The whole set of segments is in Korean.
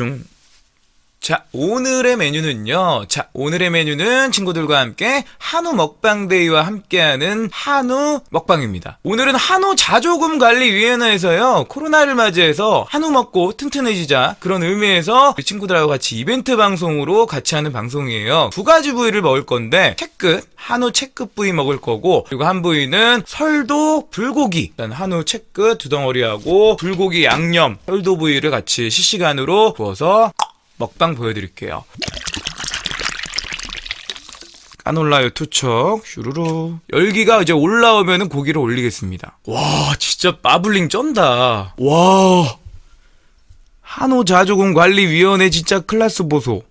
production 자, 오늘의 메뉴는요. 자, 오늘의 메뉴는 친구들과 함께 한우 먹방데이와 함께하는 한우 먹방입니다. 오늘은 한우 자조금 관리 위원회에서요. 코로나를 맞이해서 한우 먹고 튼튼해지자 그런 의미에서 우리 친구들하고 같이 이벤트 방송으로 같이 하는 방송이에요. 두 가지 부위를 먹을 건데 채끝, 한우 채끝 부위 먹을 거고 그리고 한 부위는 설도 불고기, 일단 한우 채끝 두 덩어리하고 불고기 양념, 설도 부위를 같이 실시간으로 구워서 먹방 보여드릴게요. 까놀라유 투척 슈루루 열기가 이제 올라오면은 고기를 올리겠습니다. 와 진짜 마블링 쩐다. 와 한우 자조금 관리위원회 진짜 클라스 보소.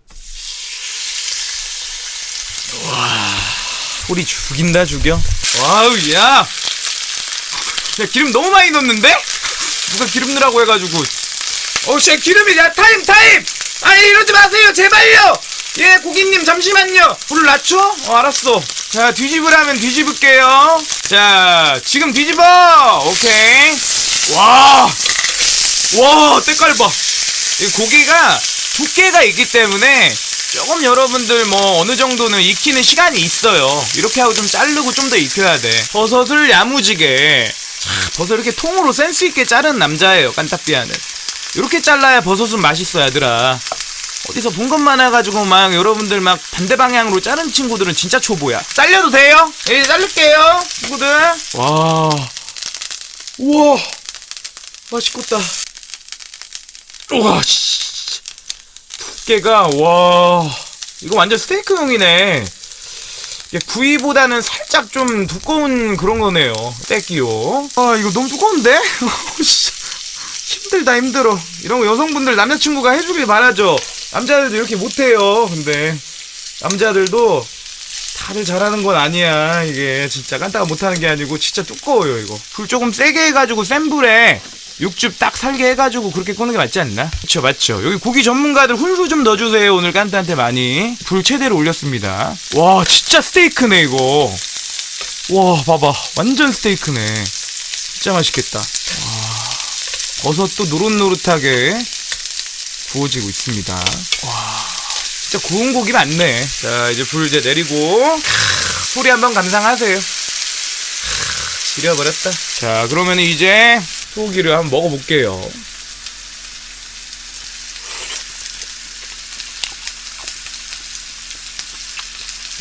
와 소리 죽인다 죽여. 와우 야. 야 기름 너무 많이 넣는데? 누가 기름 넣으라고 해가지고 어, 씨, 기름이, 야, 타임, 타임! 아니, 이러지 마세요, 제발요! 예, 고객님, 잠시만요. 불을 낮춰? 어, 알았어. 자, 뒤집으라면 뒤집을게요. 자, 지금 뒤집어! 오케이. 와! 와, 때깔 봐. 이 고기가 두께가 있기 때문에 조금 여러분들 뭐 어느 정도는 익히는 시간이 있어요. 이렇게 하고 좀 자르고 좀 더 익혀야 돼. 버섯을 야무지게. 자, 버섯 이렇게 통으로 센스 있게 자른 남자예요, 깐딱비아는. 이렇게 잘라야 버섯은 맛있어, 얘들아. 어디서 본 것만 해가지고 막 여러분들 막 반대 방향으로 자른 친구들은 진짜 초보야. 잘려도 돼요? 예, 자를게요, 친구들. 와, 우와, 맛있겠다. 우와, 씨. 두께가 와, 이거 완전 스테이크용이네. 구이보다는 살짝 좀 두꺼운 그런 거네요. 떼끼요. 아, 이거 너무 두꺼운데? 씨. 힘들다 힘들어. 이런 거 여성분들 남자친구가 해주길 바라죠. 남자들도 이렇게 못해요 근데. 남자들도 다들 잘하는 건 아니야 이게. 진짜 깐따가 못하는 게 아니고 진짜 두꺼워요 이거. 불 조금 세게 해가지고 센 불에 육즙 딱 살게 해가지고 그렇게 꺼는 게 맞지 않나? 그쵸 맞죠. 여기 고기 전문가들 훈수 좀 넣어주세요 오늘 깐따한테 많이. 불 최대로 올렸습니다. 와 진짜 스테이크네 이거. 와 봐봐. 완전 스테이크네. 진짜 맛있겠다 버섯도 노릇노릇하게 구워지고 있습니다. 와, 진짜 구운 고기 많네. 자, 이제 불 이제 내리고 크, 소리 한번 감상하세요. 크, 지려버렸다. 자, 그러면 이제 소고기를 한번 먹어볼게요.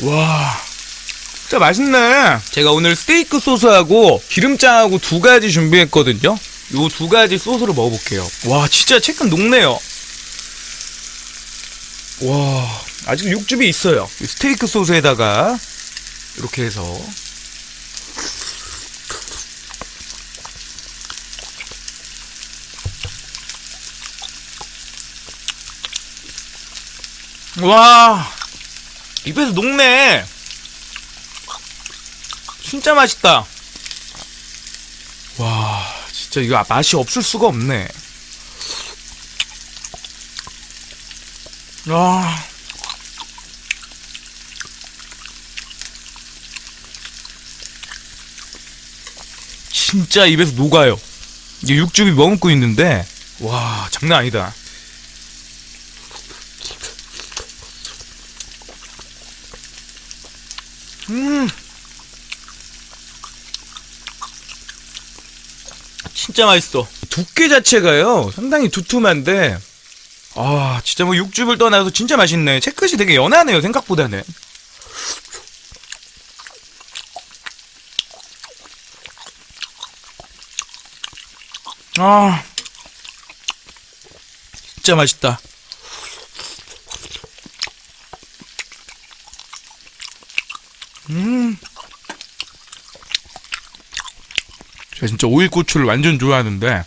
와, 진짜 맛있네. 제가 오늘 스테이크 소스하고 기름장하고 두 가지 준비했거든요. 요 두 가지 소스로 먹어볼게요. 와, 진짜 채끔 녹네요. 와, 아직 육즙이 있어요. 이 스테이크 소스에다가 이렇게 해서 와, 입에서 녹네. 진짜 맛있다. 와, 진짜 이거 맛이 없을 수가 없네. 아. 진짜 입에서 녹아요. 이게 육즙이 머금고 있는데, 와, 장난 아니다. 음. 진짜 맛있어. 두께 자체가요, 상당히 두툼한데, 아, 진짜 뭐 육즙을 떠나서 진짜 맛있네. 채끝이 되게 연하네요, 생각보다는. 아, 진짜 맛있다. 음. 제가 진짜 오일고추를 완전 좋아하는데,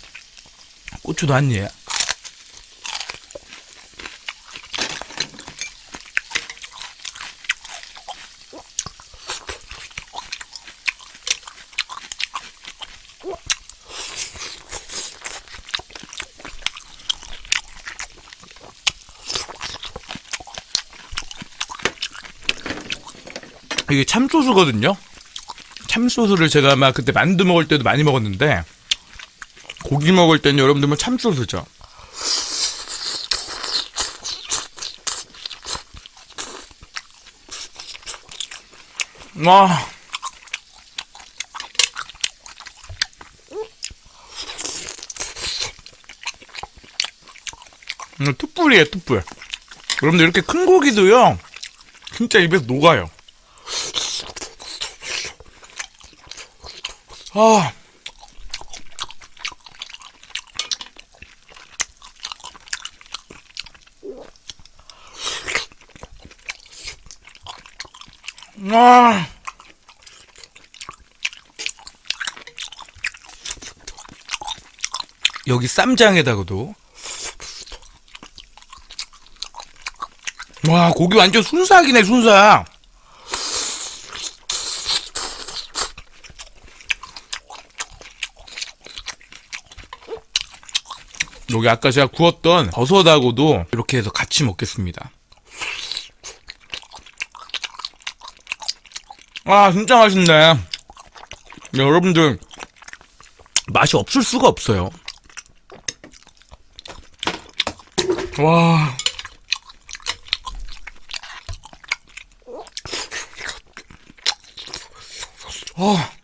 고추도 한 입. 이게 참소스거든요. 참소스를 제가 아마 그때 만두 먹을 때도 많이 먹었는데 고기 먹을 땐 여러분들 뭐 참소스죠. 와. 음, 툭불이에요, 툭불. 여러분들 이렇게 큰 고기도요, 진짜 입에서 녹아요. 아. 아. 여기 쌈장에다가도 와 고기 완전 순삭이네 순삭 여기 아까 제가 구웠던 버섯하고도 이렇게 해서 같이 먹겠습니다. 아 진짜 맛있네. 네, 여러분들 맛이 없을 수가 없어요. 와. 어.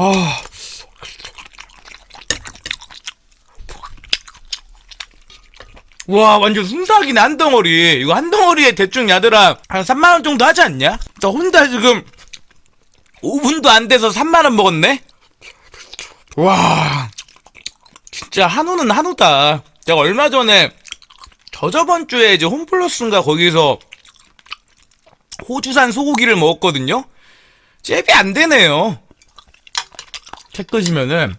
아. 와, 완전 순삭이네, 한 덩어리. 이거 한 덩어리에 대충 야들아, 한 3만원 정도 하지 않냐? 나 혼자 지금 5분도 안 돼서 3만원 먹었네? 와. 진짜 한우는 한우다. 제가 얼마 전에 저저번 주에 이제 홈플러스인가 거기서 호주산 소고기를 먹었거든요. 잽이 안 되네요. 책 끄시면은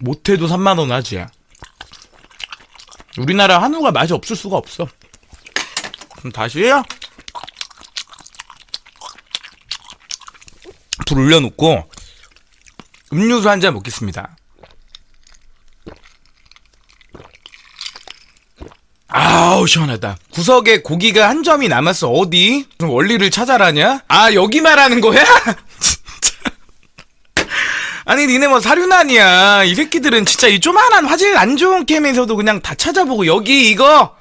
못해도 3만 원 하지. 우리나라 한우가 맛이 없을 수가 없어. 그럼 다시요. 불 올려놓고 음료수 한 잔 먹겠습니다. 아우 시원하다. 구석에 고기가 한 점이 남았어. 어디? 원리를 찾아라냐? 아 여기 말하는 거야? 아니 니네 뭐 사륜아니야. 이 새끼들은 진짜 이 조만한 화질 안 좋은 캠에서도 그냥 다 찾아보고 여기 이거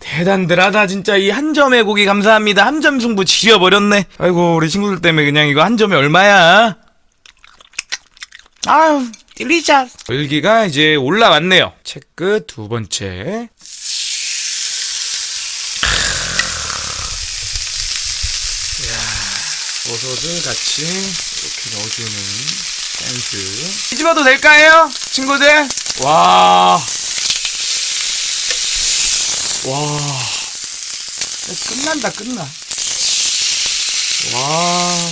대단들하다 진짜 이 한 점의 고기 감사합니다. 한 점 승부 지려버렸네. 아이고 우리 친구들 때문에 그냥 이거 한 점이 얼마야? 아유 딜리샷. 일기가 이제 올라왔네요. 체크 두 번째. 버섯을 같이 이렇게 넣어주는 댄스. 뒤집어도 될까요? 친구들? 와. 와. 끝난다, 끝나. 와.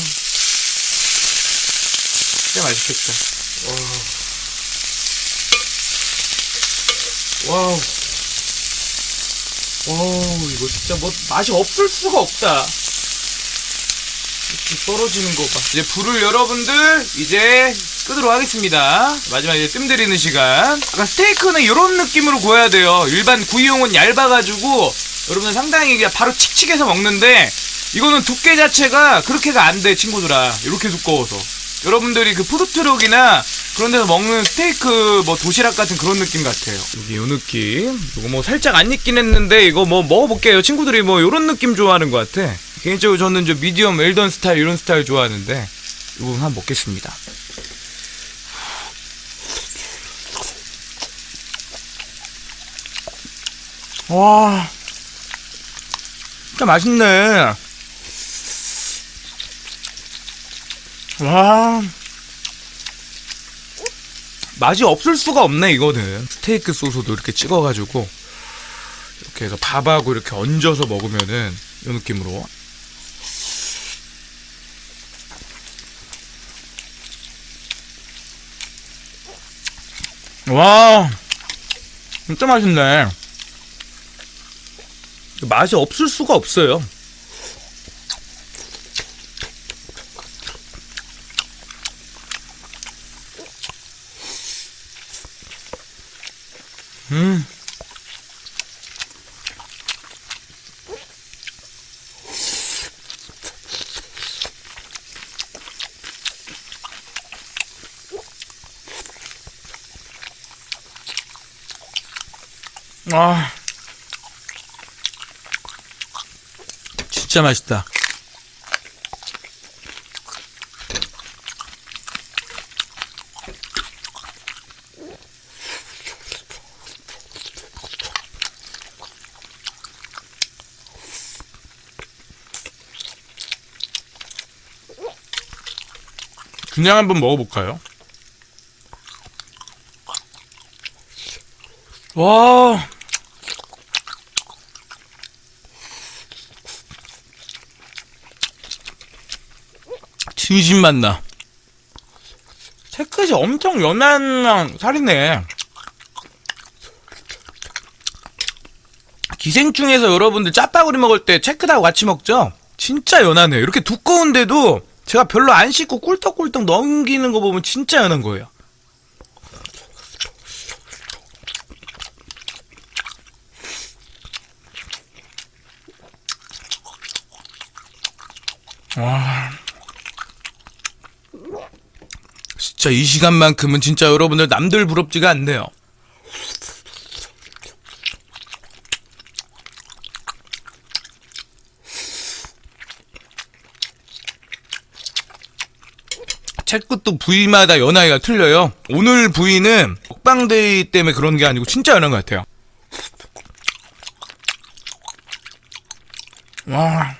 진짜 맛있겠다. 와. 와우. 와우, 이거 진짜 뭐 맛이 없을 수가 없다. 이렇게 떨어지는 거 봐. 이제 불을 여러분들 이제 끄도록 하겠습니다. 마지막 이제 뜸 들이는 시간. 아까 스테이크는 이런 느낌으로 구워야 돼요. 일반 구이용은 얇아가지고 여러분들 상당히 그냥 바로 칙칙해서 먹는데 이거는 두께 자체가 그렇게가 안 돼 친구들아. 이렇게 두꺼워서. 여러분들이 그 푸드트럭이나 그런 데서 먹는 스테이크 뭐 도시락 같은 그런 느낌 같아요. 여기 요 느낌. 이거 뭐 살짝 안 익긴 했는데 이거 뭐 먹어볼게요. 친구들이 뭐 요런 느낌 좋아하는 것 같아. 개인적으로 저는 저 미디엄 웰던 스타일 이런 스타일 좋아하는데 이거 한번 먹겠습니다. 와, 진짜 맛있네. 와, 맛이 없을 수가 없네 이거는. 스테이크 소스도 이렇게 찍어가지고 이렇게 해서 밥하고 이렇게 얹어서 먹으면은 이 느낌으로. 와, 진짜 맛있네. 맛이 없을 수가 없어요. 음. 아. 진짜 맛있다. 그냥 한번 먹어볼까요? 와. 진심 맛나. 채끝이 엄청 연한 살이네. 기생충에서 여러분들 짜파구리 먹을 때 체크하고 같이 먹죠? 진짜 연하네요. 이렇게 두꺼운데도 제가 별로 안 씻고 꿀떡꿀떡 넘기는 거 보면 진짜 연한 거예요. 와. 진짜 이 시간만큼은 진짜 여러분들 남들 부럽지가 않네요. 채끝도 부위마다 연하기가 틀려요. 오늘 부위는 먹방데이 때문에 그런 게 아니고 진짜 연한 것 같아요. 와.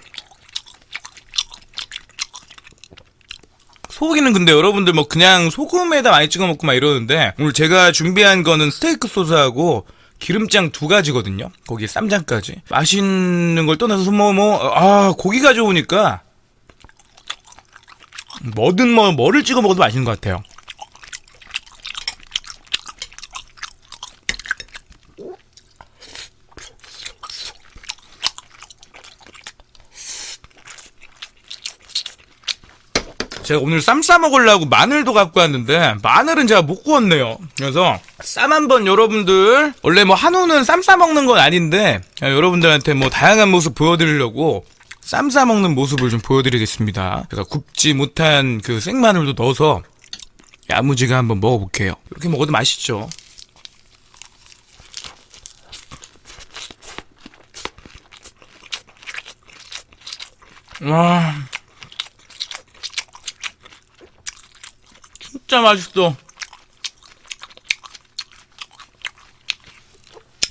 소고기는 근데 여러분들 뭐 그냥 소금에다 많이 찍어 먹고 막 이러는데 오늘 제가 준비한 거는 스테이크 소스하고 기름장 두 가지거든요. 거기에 쌈장까지. 맛있는 걸 떠나서 뭐, 뭐, 아, 고기가 좋으니까 뭐든 뭐, 뭐를 찍어 먹어도 맛있는 것 같아요. 제가 오늘 쌈 싸 먹으려고 마늘도 갖고 왔는데 마늘은 제가 못 구웠네요. 그래서 쌈 한번 여러분들 원래 뭐 한우는 쌈 싸 먹는 건 아닌데 여러분들한테 뭐 다양한 모습 보여드리려고 쌈 싸 먹는 모습을 좀 보여드리겠습니다. 제가 굽지 못한 그 생마늘도 넣어서 야무지게 한번 먹어볼게요. 이렇게 먹어도 맛있죠. 와. 진짜 맛있어.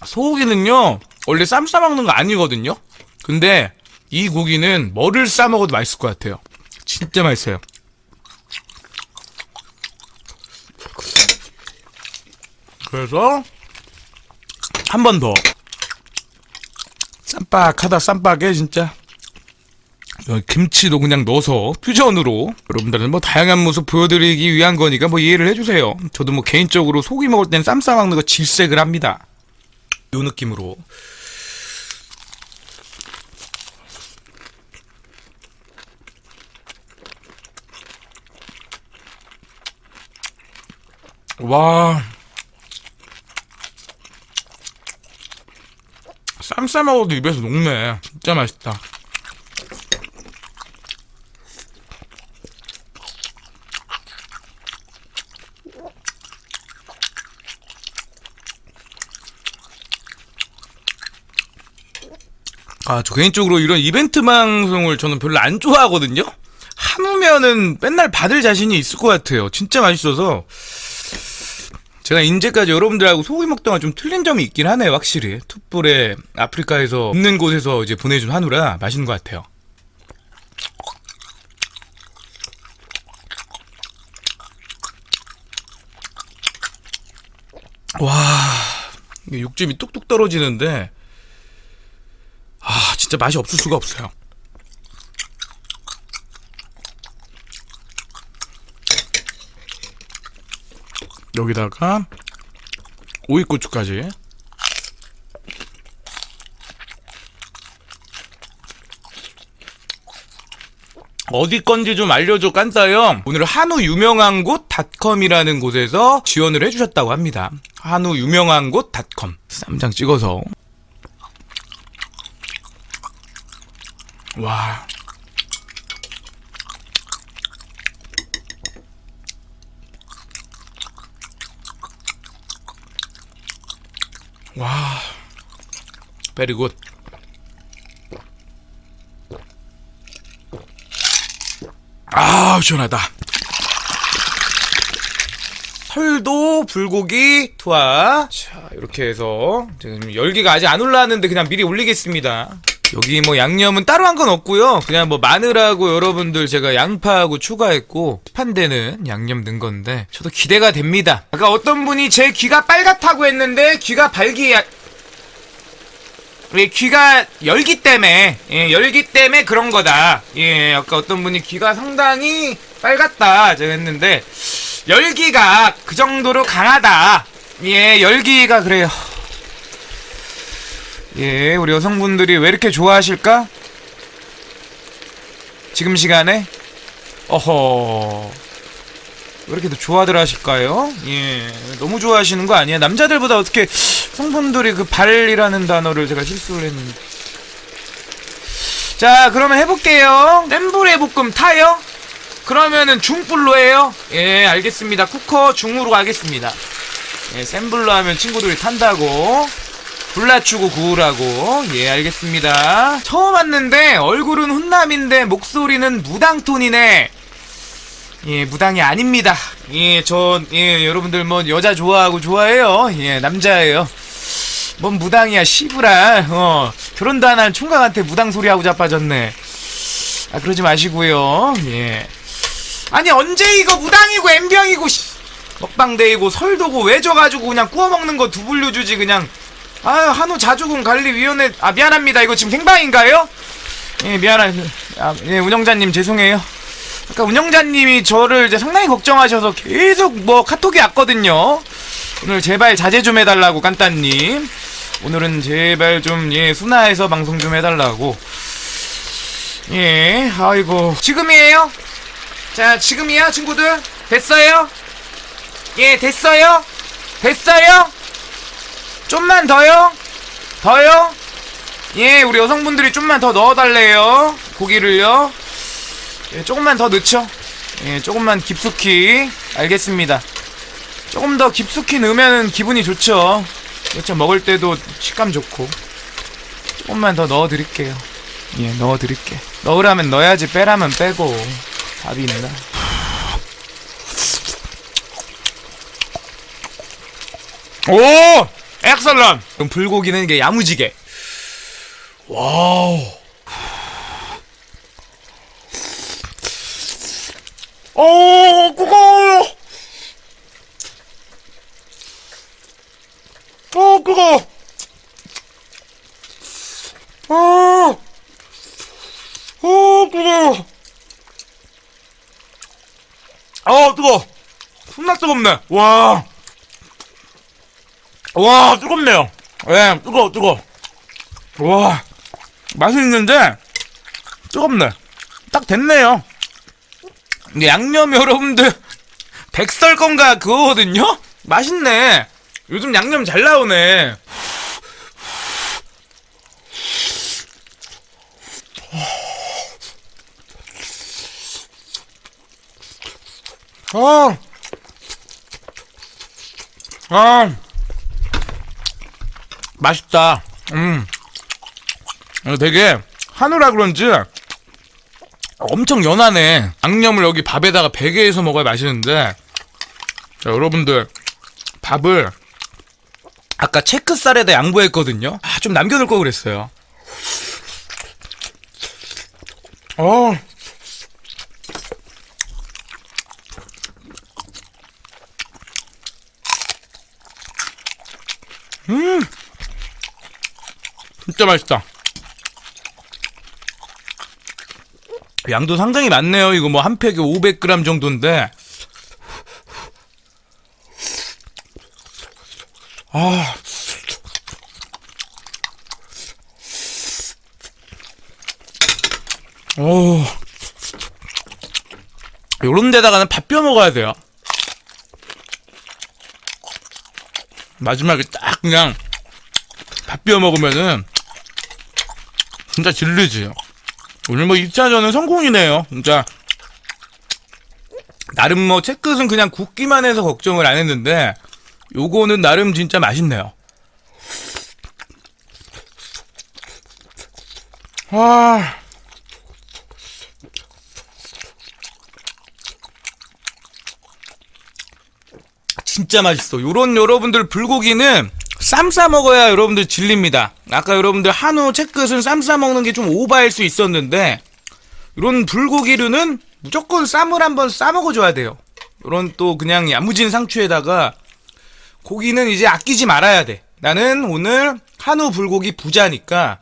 소고기는요, 원래 쌈 싸먹는 거 아니거든요? 근데 이 고기는 뭐를 싸먹어도 맛있을 것 같아요. 진짜 맛있어요. 그래서 한 번 더. 쌈박하다 쌈박에 진짜 어, 김치도 그냥 넣어서 퓨전으로 여러분들은 뭐 다양한 모습 보여드리기 위한 거니까 뭐 이해를 해주세요. 저도 뭐 개인적으로 소고기 먹을 땐 쌈 싸먹는 거 질색을 합니다. 요 느낌으로. 와. 쌈 싸먹어도 입에서 녹네. 진짜 맛있다. 아, 저 개인적으로 이런 이벤트 방송을 저는 별로 안 좋아하거든요? 한우면은 맨날 받을 자신이 있을 것 같아요. 진짜 맛있어서. 제가 이제까지 여러분들하고 소고기 먹다가 좀 틀린 점이 있긴 하네요, 확실히. 툭불에 아프리카에서 있는 곳에서 이제 보내준 한우라 맛있는 것 같아요. 와, 육즙이 뚝뚝 떨어지는데, 아, 진짜 맛이 없을 수가 없어요. 여기다가 오이고추까지. 어디 건지 좀 알려줘 깐따요. 오늘 한우 유명한 곳 닷컴이라는 곳에서 지원을 해주셨다고 합니다. 한우 유명한 곳 닷컴. 쌈장 찍어서. 와. 와. 베리 굿. 아, 시원하다. 털도 불고기 투하. 자, 이렇게 해서 지금 열기가 아직 안 올라왔는데 그냥 미리 올리겠습니다. 여기 뭐 양념은 따로 한 건 없고요. 그냥 뭐 마늘하고 여러분들 제가 양파하고 추가했고 판대는 양념 넣은 건데 저도 기대가 됩니다. 아까 어떤 분이 제 귀가 빨갛다고 했는데 귀가 발기 예, 귀가 열기 때문에 예, 열기 때문에 그런 거다. 예, 아까 어떤 분이 귀가 상당히 빨갛다 제가 했는데 열기가 그 정도로 강하다. 예, 열기가 그래요. 예, 우리 여성분들이 왜 이렇게 좋아하실까? 지금 시간에? 어허. 왜 이렇게 더 좋아들 하실까요? 예, 너무 좋아하시는 거 아니에요? 남자들보다 어떻게 성분들이 그 발이라는 단어를 제가 실수를 했는데. 자, 그러면 해볼게요. 센 불에 볶음 타요? 그러면은 중불로 해요? 예, 알겠습니다. 쿠커 중으로 가겠습니다. 예, 센 불로 하면 친구들이 탄다고. 불 낮추고 구우라고. 예, 알겠습니다. 처음 왔는데 얼굴은 훈남인데 목소리는 무당톤이네. 예, 무당이 아닙니다. 예, 저, 예, 여러분들 뭐 여자 좋아하고 좋아해요. 예, 남자예요. 뭔 무당이야, 씨부라. 어, 결혼도 안 한 총각한테 무당 소리 하고 자빠졌네. 아, 그러지 마시고요. 예. 아니, 언제 이거 무당이고 엠병이고, 씨. 먹방데이고 설도고 왜 져가지고 그냥 구워 먹는 거 두불려 주지 그냥. 아유, 한우 자주군 관리위원회, 아, 미안합니다. 이거 지금 생방인가요? 예, 미안합니다. 아, 예, 운영자님 죄송해요. 아까 운영자님이 저를 이제 상당히 걱정하셔서 계속 뭐 카톡이 왔거든요. 오늘 제발 자제 좀 해달라고 깐따님. 오늘은 제발 좀 예 순화해서 방송 좀 해달라고. 예, 아이고 지금이에요. 자 지금이야 친구들 됐어요? 예 됐어요? 됐어요? 좀만 더요? 더요? 예 우리 여성분들이 좀만 더 넣어달래요 고기를요. 예, 조금만 더 넣죠. 예, 조금만 깊숙이. 알겠습니다. 조금 더 깊숙이 넣으면 기분이 좋죠. 그렇죠. 먹을 때도 식감 좋고. 조금만 더 넣어드릴게요. 예, 넣어드릴게. 넣으라면 넣어야지, 빼라면 빼고. 답이 있나? 오! 엑설런! 그럼 불고기는 이게 야무지게. 와우. 어, 그거. 어, 그거. 어, 어, 그거. 아, 뜨거. 존나 뜨겁네. 와. 와, 뜨겁네요. 예, 뜨거, 뜨거. 와, 맛있는데 뜨겁네. 딱 됐네요. 양념 여러분들 백설건가 그거거든요? 맛있네. 요즘 양념 잘 나오네. 아, 아, 맛있다. 음, 어, 되게 한우라 그런지 엄청 연하네. 양념을 여기 밥에다가 베개 해서 먹어야 맛있는데. 자, 여러분들. 밥을 아까 체크쌀에다 양보했거든요. 아, 좀 남겨둘 걸 그랬어요. 어. 음. 진짜 맛있다. 양도 상당히 많네요. 이거 뭐 한 팩에 500g 정도인데. 아. 오. 요런 데다가는 밥 비워 먹어야 돼요. 마지막에 딱 그냥 밥 비워 먹으면은 진짜 질리지. 오늘 뭐 2차전은 성공이네요. 진짜. 나름 뭐 채끝은 그냥 굽기만 해서 걱정을 안 했는데 요거는 나름 진짜 맛있네요. 와. 진짜 맛있어. 요런 여러분들 불고기는 쌈 싸 먹어야 여러분들 질립니다. 아까 여러분들 한우 채끝은 쌈 싸 먹는 게 좀 오버할 수 있었는데 이런 불고기류는 무조건 쌈을 한번 싸 먹어줘야 돼요. 이런 또 그냥 야무진 상추에다가 고기는 이제 아끼지 말아야 돼. 나는 오늘 한우 불고기 부자니까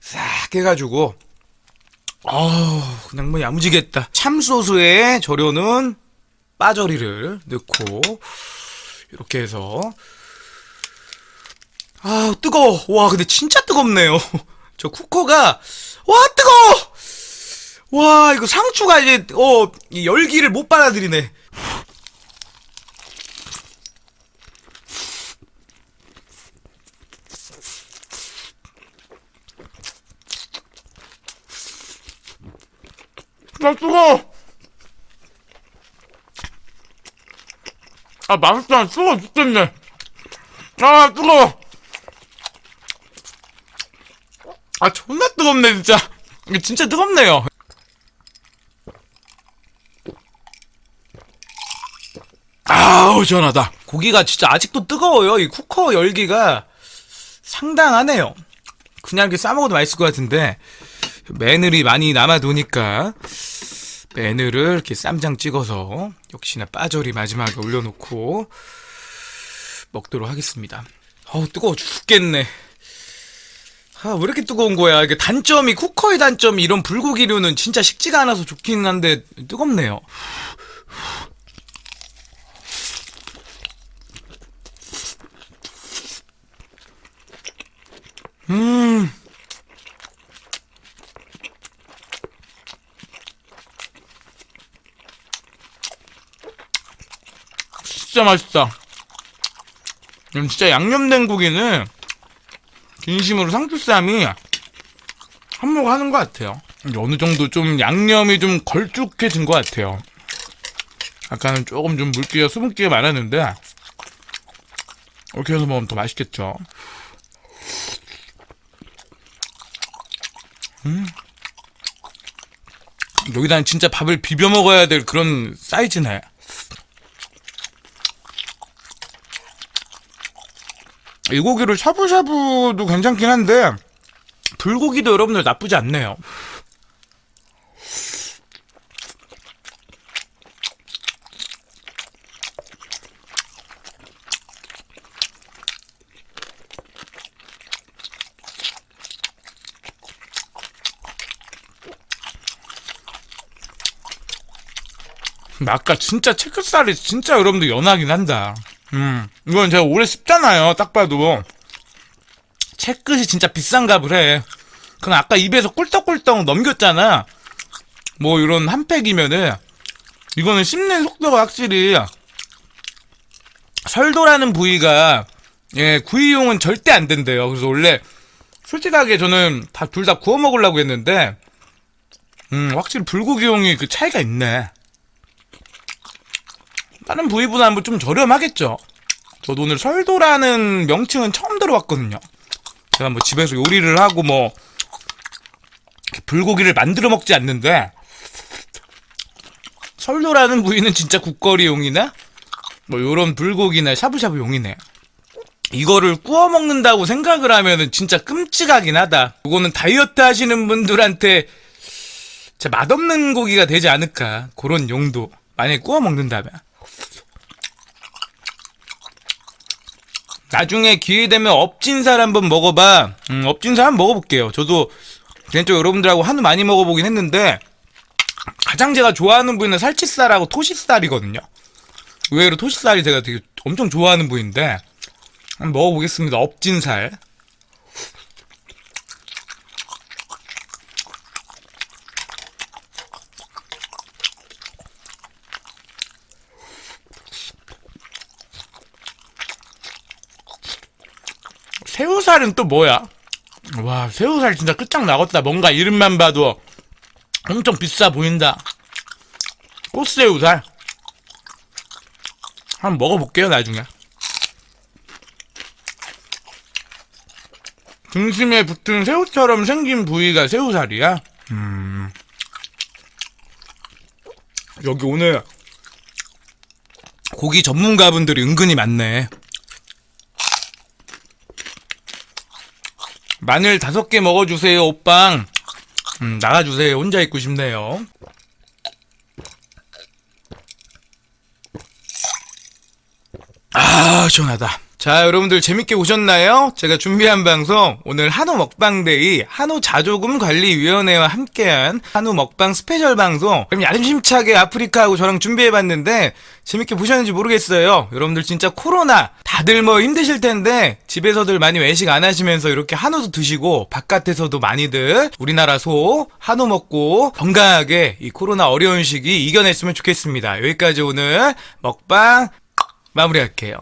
싹 해가지고 어우 그냥 뭐 야무지겠다. 참소스에 절여놓은 빠저리를 넣고 이렇게 해서 아 뜨거워. 와 근데 진짜 뜨겁네요. 저 쿠커가 와 뜨거워! 와 이거 상추가 이제 어이 열기를 못 받아들이네. 나 뜨거워! 아 맛있다. 뜨거워 죽겠네 아 뜨거워 아 존나 뜨겁네 진짜. 진짜 뜨겁네요. 아우 시원하다. 고기가 진짜 아직도 뜨거워요 이 쿠커 열기가. 상당하네요. 그냥 이렇게 싸먹어도 맛있을 것 같은데 매늘이 많이 남아도니까 매늘을 이렇게 쌈장 찍어서 역시나 빠절이 마지막에 올려놓고 먹도록 하겠습니다. 어우 뜨거워 죽겠네. 아 왜 이렇게 뜨거운 거야? 이게 단점이 쿠커의 단점이 이런 불고기류는 진짜 식지가 않아서 좋긴 한데 뜨겁네요. 음. 진짜 맛있다. 진짜 양념된 고기는 진심으로 상추쌈이 한몫하는 것 같아요. 어느 정도 좀 양념이 좀 걸쭉해진 것 같아요. 아까는 조금 좀 물기가 수분기가 많았는데 이렇게 해서 먹으면 더 맛있겠죠. 음. 여기다 진짜 밥을 비벼 먹어야 될 그런 사이즈네. 이 고기를 샤브샤브도 괜찮긴 한데 불고기도 여러분들 나쁘지 않네요. 아까 진짜 체크살이 진짜 여러분들 연하긴 한다. 음, 이건 제가 오래 씹잖아요. 딱 봐도. 채끝이 진짜 비싼 값을 해. 그냥 아까 입에서 꿀떡꿀떡 넘겼잖아. 뭐 이런 한 팩이면은 이거는 씹는 속도가 확실히 설도라는 부위가 예 구이용은 절대 안 된대요. 그래서 원래 솔직하게 저는 다 둘 다 구워 먹으려고 했는데 음 확실히 불고기용이 그 차이가 있네. 다른 부위보다는 뭐 좀 저렴하겠죠. 저도 오늘 설도라는 명칭은 처음 들어봤거든요. 제가 뭐 집에서 요리를 하고 뭐 불고기를 만들어 먹지 않는데 설도라는 부위는 진짜 국거리용이나 뭐 요런 불고기나 샤브샤브용이네. 이거를 구워 먹는다고 생각을 하면은 진짜 끔찍하긴 하다. 이거는 다이어트 하시는 분들한테 진짜 맛없는 고기가 되지 않을까. 그런 용도. 만약에 구워 먹는다면. 나중에 기회 되면 업진살 한번 먹어봐. 음, 업진살 한번 먹어볼게요. 저도 개인적으로 여러분들하고 한우 많이 먹어보긴 했는데 가장 제가 좋아하는 부위는 살치살하고 토시살이거든요. 의외로 토시살이 제가 되게 엄청 좋아하는 부위인데 한번 먹어보겠습니다. 업진살. 새우살은 또 뭐야? 와, 새우살 진짜 끝장나겠다. 뭔가 이름만 봐도 엄청 비싸 보인다. 꽃새우살. 한번 먹어볼게요, 나중에. 등심에 붙은 새우처럼 생긴 부위가 새우살이야. 음. 여기 오늘 고기 전문가분들이 은근히 많네. 마늘 다섯 개 먹어주세요, 오빵. 음, 나가주세요. 혼자 있고 싶네요. 아, 시원하다. 자, 여러분들 재밌게 보셨나요? 제가 준비한 방송, 오늘 한우 먹방데이, 한우 자조금 관리위원회와 함께한 한우 먹방 스페셜 방송. 그럼 야심차게 아프리카하고 저랑 준비해봤는데, 재밌게 보셨는지 모르겠어요. 여러분들 진짜 코로나, 다들 뭐 힘드실 텐데, 집에서들 많이 외식 안 하시면서 이렇게 한우도 드시고, 바깥에서도 많이들 우리나라 소, 한우 먹고, 건강하게 이 코로나 어려운 시기 이겨냈으면 좋겠습니다. 여기까지 오늘 먹방 마무리할게요.